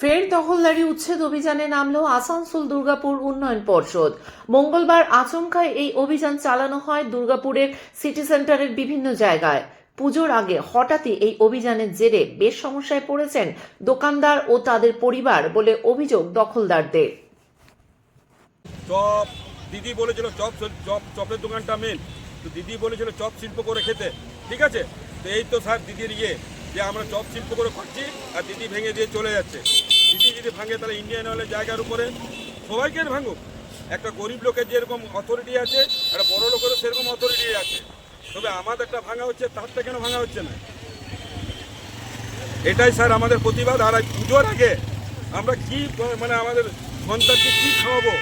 ফের দখলদারি উচ্ছেদ অভিযানে নামলো আসানসোল দুর্গাপুর উন্নয়ন পর্ষদ। মঙ্গলবার আচমকায় এই অভিযান চালানো হয় দুর্গাপুরের সিটি সেন্টারের বিভিন্ন জায়গায়। পুজোর আগে হঠাৎই এই অভিযানের জেরে বেশ সমস্যায় পড়েছেন দোকানদার ও তাদের পরিবার বলে অভিযোগ দখলদারদের। চপ, দিদি বলেছিল চপ চপ, চপের দোকানটা মেন তো দিদি বলেছিল চপ শিল্প করে খেতে। ঠিক আছে? তো এই তো স্যার দিদির ইয়ে। যে আমরা চপ শিল্প করে খাচ্ছি আর দিদি ভেঙে দিয়ে চলে যাচ্ছে। দিদি যদি ভাঙে তাহলে ইন্ডিয়ান অয়েলের জায়গার উপরে সবাইকে ভাঙুক। একটা গরিব লোকের যেরকম অথরিটি আছে, একটা বড় লোকেরও সেরকম অথরিটি আছে। তবে আমাদের একটা ভাঙা হচ্ছে, তারটা কেন ভাঙা হচ্ছে না? এটাই স্যার আমাদের প্রতিবাদ। আর পুজোর আগে আমরা কি মানে আমাদের সন্তানকে কি খাওয়াবো?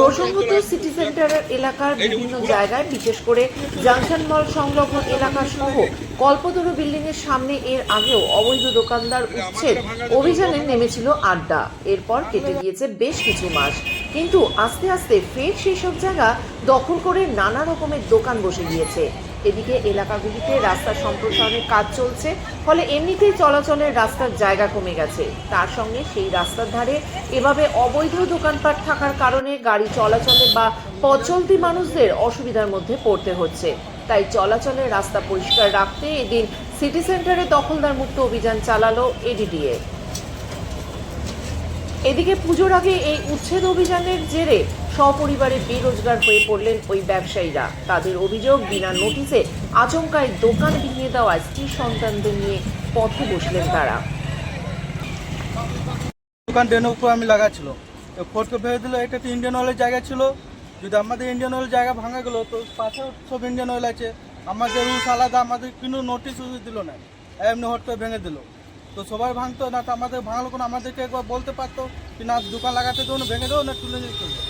প্রসঙ্গত সিটি সেন্টারের এলাকার বিভিন্ন জায়গায় বিশেষ করে জাংশন মল সংলগ্ন এলাকা সহ কল্পতরু বিল্ডিং এর সামনে এর আগেও অবৈধ দোকানদার উচ্ছেদ অভিযানে নেমেছিল আড্ডা। এরপর কেটে গিয়েছে বেশ কিছু মাস কিন্তু আস্তে আস্তে ফের সেই সব জায়গা দখল করে নানা রকমের দোকান বসে গিয়েছে। এদিকে এলাকাগুলিতে রাস্তা সম্প্রসারণের কাজ চলছে, ফলে এমনিতেই চলাচলের রাস্তার জায়গা কমে গেছে। তার সঙ্গে সেই রাস্তার ধারে এভাবে অবৈধ দোকানপাট থাকার কারণে গাড়ি চলাচলে বা পথ চলতি মানুষদের অসুবিধার মধ্যে পড়তে হচ্ছে। তাই চলাচলের রাস্তা পরিষ্কার রাখতে এদিন সিটি সেন্টারে দখলদার মুক্ত অভিযান চালালো এডিডিএ। এদিকে পুজোর আগে এই উচ্ছেদ অভিযানের জেরে সপরিবারে বেরোজগার হয়ে পড়লেন ওই ব্যবসায়ীরা। তাদের অভিযোগ, বিনা নোটিশে আচমকায় দোকান ভেঙে দেওয়ায় স্ত্রী সন্তানদের নিয়ে পথে বসলেন তারা। দোকান ড্রেনের উপর আমি লাগাচ্ছিল। তো ফোর্টকে ভেবে দিল, এটা তো ইন্ডিয়ান অয়েলের জায়গা ছিল। যদি আমাদের ইন্ডিয়ান অয়েল জায়গা ভাঙা গেলো, তো পাশে সব ইন্ডিয়ান অয়েল আছে। আমাদের রুলস আলাদা, আমাদের কোনো নোটিশ দিল না। এমনি হট ভেঙে দিল। তো সবাই ভাঙতো না তো আমাদের ভাঙলো কোনো আমাদেরকে একবার বলতে পারতো কি না দোকান লাগাতে দেবো না ভেঙে দেবো না তুলে নিয়ে চলবে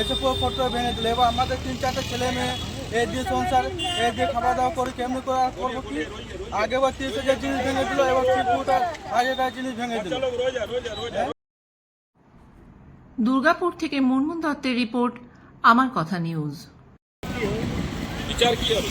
এসে পুরো ফট ভেঙে দিল। এবার আমাদের তিন চারটে ছেলে মেয়ে এ দিয়ে সংসার এ দিয়ে খাওয়া দাওয়া করি কেমনি করে আর করব কি? আগে বার তিরিশ হাজার জিনিস ভেঙে দিল এবার তিরপুটা হাজার জিনিস ভেঙে দিল। রোজা রোজা রোজা দুর্গাপুর থেকে মুনমুন দত্তের রিপোর্ট আমার কথা নিউজ। বিচার কি হবে?